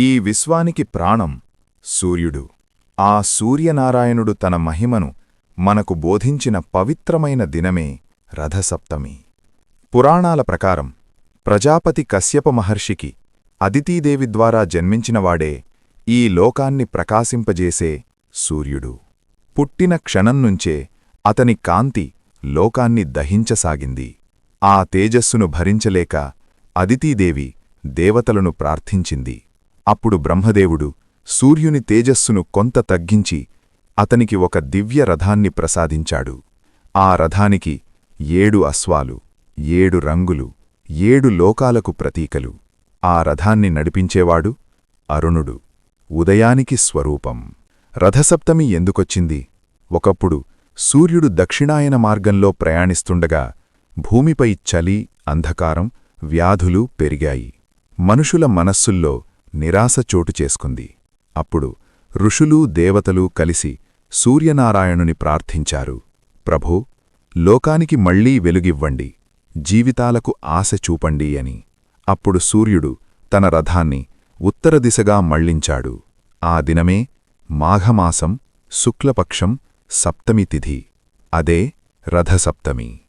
ఈ విశ్వానికి ప్రాణం సూర్యుడు. ఆ సూర్యనారాయణుడు తన మహిమను మనకు బోధించిన పవిత్రమైన దినమే రథసప్తమి. పురాణాల ప్రకారం ప్రజాపతి కశ్యప మహర్షికి అదితీదేవి ద్వారా జన్మించినవాడే ఈ లోకాన్ని ప్రకాశింపజేసే సూర్యుడు. పుట్టిన క్షణం నుంచే అతని కాంతి లోకాన్ని దహించసాగింది. ఆ తేజస్సును భరించలేక అదితీదేవి దేవతలను ప్రార్థించింది. అప్పుడు బ్రహ్మదేవుడు సూర్యుని తేజస్సును కొంత తగ్గించి అతనికి ఒక దివ్య రథాన్ని ప్రసాదించాడు. ఆ రథానికి ఏడు అశ్వాలు ఏడు రంగులు ఏడు లోకాలకు ప్రతీకలు. ఆ రథాన్ని నడిపించేవాడు అరుణుడు. ఉదయానికి స్వరూపం. రథసప్తమి ఎందుకొచ్చింది? ఒకప్పుడు సూర్యుడు దక్షిణాయన మార్గంలో ప్రయాణిస్తుండగా భూమిపై చలి అంధకారం వ్యాధులు పెరిగాయి. మనుషుల మనస్సుల్లో నిరాశ చోటు చేసుకుంది. అప్పుడు ఋషులూ దేవతలు కలిసి సూర్యనారాయణుని ప్రార్థించారు. ప్రభూ లోకానికి మళ్ళీ వెలుగివ్వండి. జీవితాలకు ఆశ చూపండి అని. అప్పుడు సూర్యుడు తన రథాన్ని ఉత్తర దిశగా మళ్ళించాడు. ఆ దినమే మాఘమాసం శుక్లపక్షం సప్తమి తిథి. అదే రథసప్తమి.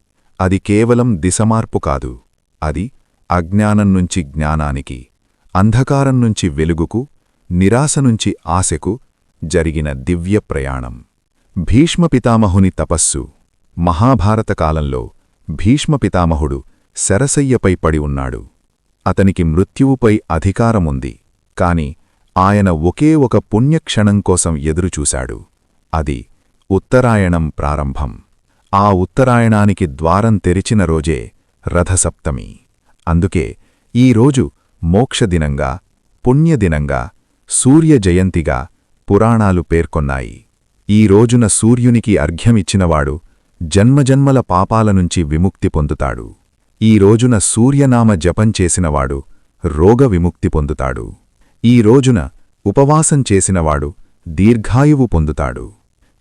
అది కేవలం దిశమార్పు కాదు. అది అజ్ఞానం నుంచి జ్ఞానానికి. అంధకారం నుంచి వెలుగుకు నిరాశ నుంచి ఆశకు జరిగిన దివ్య ప్రయాణం. భీష్మపితామహుని తపస్సు. మహాభారత కాలంలో భీష్మపితామహుడు శరసయ్యపై పడి ఉన్నాడు. అతనికి మృత్యువుపై అధికారముంది. కాని ఆయన ఒకే ఒక పుణ్యక్షణం కోసం ఎదురుచూశాడు. అది ఉత్తరాయణం ప్రారంభం. ఆ ఉత్తరాయణానికి ద్వారం తెరిచిన రోజే రథసప్తమి. అందుకే ఈరోజు మోక్షదినంగా పుణ్యదినంగా సూర్యజయంతిగా పురాణాలు పేర్కొన్నాయి. ఈ రోజున సూర్యునికి అర్ఘ్యమిచ్చినవాడు జన్మజన్మల పాపాలనుంచి విముక్తి పొందుతాడు. ఈ రోజున సూర్యనామ జపం చేసినవాడు రోగ విముక్తి పొందుతాడు. ఈ రోజున ఉపవాసం చేసినవాడు దీర్ఘాయువు పొందుతాడు.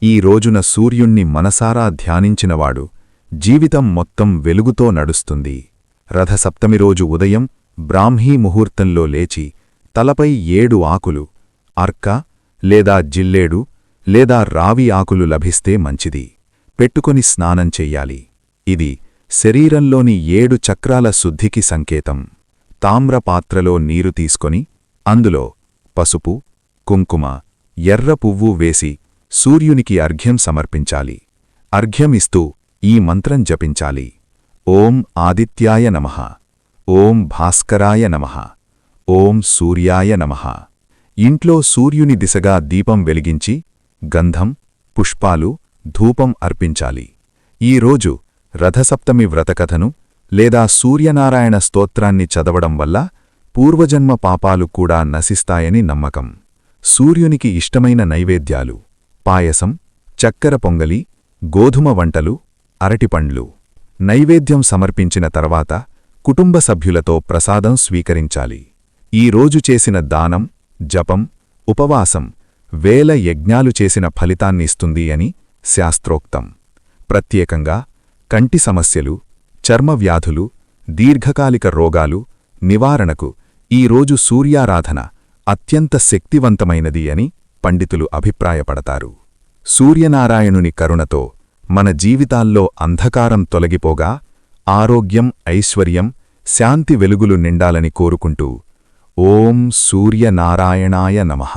ఈ రోజున సూర్యుణ్ణి మనసారా ధ్యానించినవాడు జీవితం మొత్తం వెలుగుతో నడుస్తుంది. రథసప్తమి రోజు ఉదయం బ్రాహ్మీ ముహూర్తంలో లేచి తలపై ఏడు ఆకులు అర్క లేదా జిల్లేడు లేదా రావి ఆకులు లభిస్తే మంచిది. పెట్టుకొని స్నానం చెయ్యాలి. ఇది శరీరంలోని ఏడు చక్రాల శుద్ధికి సంకేతం. తామ్ర పాత్రలో నీరు తీసుకొని అందులో పసుపు కుంకుమ ఎర్ర పువ్వు వేసి సూర్యునికి అర్ఘ్యం సమర్పించాలి. అర్ఘ్యమిస్తూ ఈ మంత్రం జపించాలి. ఓం ఆదిత్యాయ నమః. ఓం భాస్కరాయ నమః. ఓం సూర్యాయ నమః. ఇంట్లో సూర్యుని దిశగా దీపం వెలిగించి గంధం పుష్పాలు ధూపం అర్పించాలి. ఈరోజు రథసప్తమి వ్రతకథను లేదా సూర్యనారాయణ స్తోత్రాన్ని చదవడం వల్ల పూర్వజన్మ పాపాలు కూడా నశిస్తాయని నమ్మకం. సూర్యునికి ఇష్టమైన నైవేద్యాలు పాయసం చక్కెర పొంగలి గోధుమ వంటలు అరటిపండ్లు. నైవేద్యం సమర్పించిన తర్వాత కుటుంబ సభ్యులతో ప్రసాదం స్వీకరించాలి. ఈ రోజు చేసిన దానం జపం ఉపవాసం వేల యజ్ఞాలు చేసిన ఫలితాన్నిస్తుంది అని శాస్త్రోక్తం. ప్రత్యేకంగా కంటి సమస్యలు చర్మవ్యాధులు దీర్ఘకాలిక రోగాలు నివారణకు ఈరోజు సూర్యారాధన అత్యంత శక్తివంతమైనది అని పండితులు అభిప్రాయపడతారు. సూర్యనారాయణుని కరుణతో మన జీవితాల్లో అంధకారం తొలగిపోగా ఆరోగ్యం ఐశ్వర్యం శాంతి వెలుగులు నిండాలని కోరుకుంటూ ఓం సూర్యనారాయణాయ నమః.